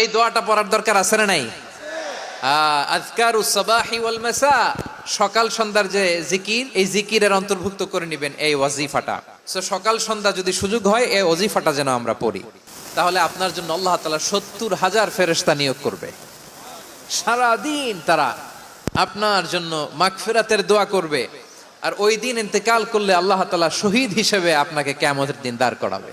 এই দোয়াটা পড়ার দরকার আছে না নাই? আজকার সাবাহি ওয়াল মাসা। সকাল সন্ধ্যার যে জিকির, এই জিকিরের অন্তর্ভুক্ত করে নেবেন এই ওয়াজিফাটা। সো সকাল সন্ধ্যা যদি সুযোগ হয়, এই ওয়াজিফাটা যেন আমরা পড়ি। তাহলে আপনার জন্য আল্লাহ তাআলা সত্তর হাজার ফেরেশতা নিয়োগ করবে। সারাদিন তারা আপনার জন্য মাগফিরাতের দোয়া করবে। আর ওই দিন ইন্তেকাল করলে আল্লাহ তাআলা শহীদ হিসেবে আপনাকে কেমতের দিন দাঁড় করাবে।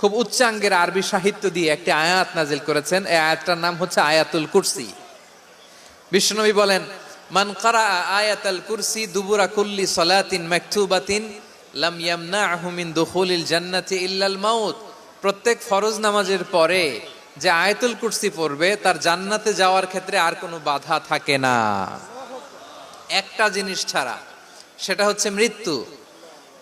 খুব উচ্চাঙ্গের আরবি সাহিত্য দিয়ে একটি আয়াত নাজিল করেছেন। এই আয়াতটার নাম হচ্ছে আয়াতুল কুরসি। বিষ্ণুনবী বলেন, মান কারা আয়াতাল কুরসি দুবুরা কুল্লি সলাতিন মাকতুবাতিন লাম ইয়ামনাহু মিন দুখুলিল জান্নাতি ইল্লাল মাউত। প্রত্যেক ফরজ নামাজের পরে যে আয়াতুল কুরসি পড়বে, তার জান্নাতে যাওয়ার ক্ষেত্রে আর কোনো বাধা থাকে না। একটা জিনিস ছাড়া, সেটা হচ্ছে মৃত্যু।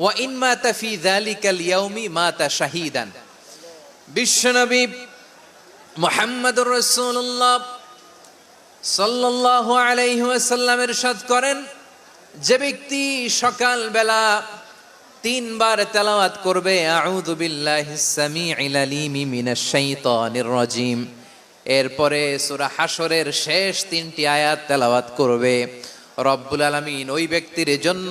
ওয়া ইন মাতা ফি যালিকাল ইয়াউমি মাতা শাহিদান। বিশ্বনবী মোহাম্মদুর রাসূলুল্লাহ সাল্লাল্লাহু আলাইহি ওয়াসাল্লাম ইরশাদ করেন, যে ব্যক্তি সকালবেলা তিনবার তেলাওয়াত করবে, আউযু বিল্লাহি সামিউল আলিমি মিনাশ শাইতানির রাজিম। এরপরে সূরা হাসরের শেষ তিনটি আয়াত তেলাওয়াত করবে। রব্বুল আলামিন ওই ব্যক্তির জন্য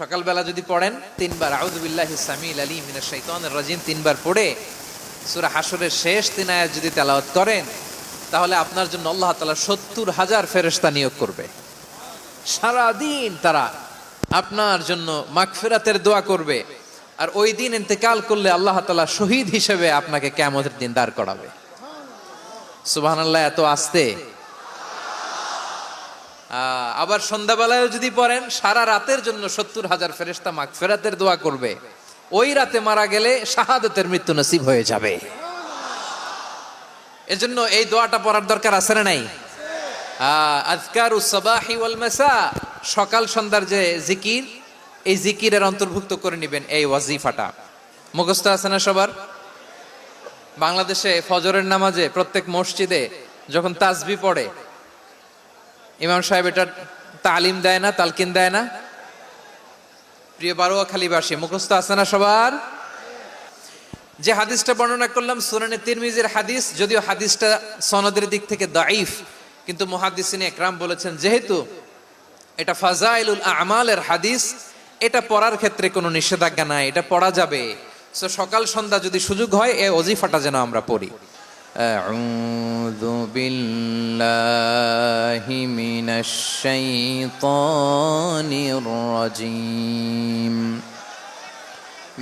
সকালবেলা যদি পড়েন, তিনবার আউযু বিল্লাহি সামিল আলী মিনাশ শাইতানির রাজিম তিনবার পড়ে সুরা হাসরের শেষ তিন আয়াত যদি তেলাওয়াত করেন, তাহলে আপনার জন্য আল্লাহ তালা সত্তর হাজার ফেরেশতা নিয়োগ করবে। সারাদিন তারা আপনার জন্য মাগফিরাতের দোয়া করবে আর ওই দিন ইন্তেকাল করলে আল্লাহ তালা শহীদ হিসেবে আপনাকে কেমতের দিন দাঁড় করাবে। সুবহানাল্লাহ, এত আসতে আবার সন্ধ্যাবেলায়ও যদি পড়েন, সারা রাতের জন্য সত্তর হাজার ফেরেস্তা মাগফিরাতের দোয়া করবে। ওই রাতে মারা গেলে শাহাদতের মৃত্যু নসিব হয়ে যাবে। এজন্য এই দোয়াটা পড়ার দরকার আছে না নাই? আজকার সকাল সন্ধ্যার যে জিকির, এই জিকিরের অন্তর্ভুক্ত করে নেবেন এই ওয়াজিফাটা। মুখস্থ আছে না সবার? বাংলাদেশে ফজরের নামাজে প্রত্যেক মসজিদে যখন তাজবি পড়ে ইমাম সাহেব এটা তালিম দেয় না তালকিন দেয় না প্রিয় বারোয়া খালিবাসী মুখস্থ আছে না সবার যে হাদিসটা বর্ণনা করলাম সুরানে তিরমিজের হাদিস যদিও হাদিসটা সনদের দিক থেকে দাইফ কিন্তু মুহাদ্দিসিন একরাম বলেছেন যেহেতু এটা ফাজাইলুল আমালের হাদিস এটা পড়ার ক্ষেত্রে কোনো নিষেধাজ্ঞা নাই এটা পড়া যাবে সো সকাল সন্ধ্যা যদি সুযোগ হয় এ অজিফাটা যেন আমরা পড়ি أعوذ بالله من الشيطان الرجيم.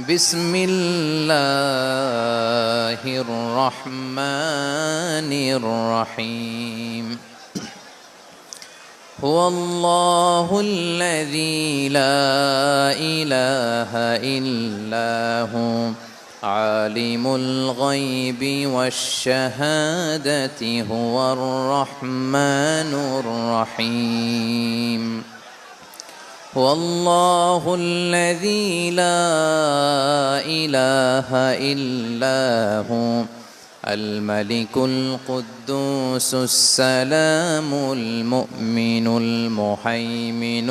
بسم الله الرحمن الرحيم. هو الله الذي لا إله إلا هو. عالم الغيب والشهادة هو الرحمن الرحيم. هو الله الذي لا إله إلا هو الملك القدوس السلام المؤمن المهيمن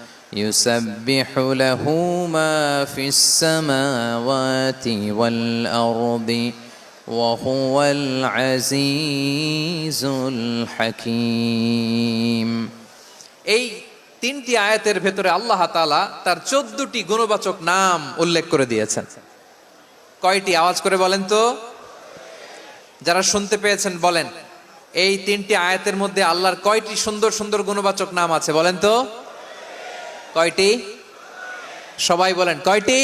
يسبح له ما في السماوات والأرض وهو العزيز الحكيم এই তিনটি আয়াতের ভেতরে আল্লাহ তাআলা তার চোদ্দটি গুণবাচক নাম উল্লেখ করে দিয়েছেন কয়টি আওয়াজ করে বলেন তো যারা শুনতে পেয়েছেন বলেন এই তিনটি আয়াতের মধ্যে আল্লাহর কয়টি সুন্দর সুন্দর গুণবাচক নাম আছে বলেন তো কয়টি? সবাই বলেন কয়টি?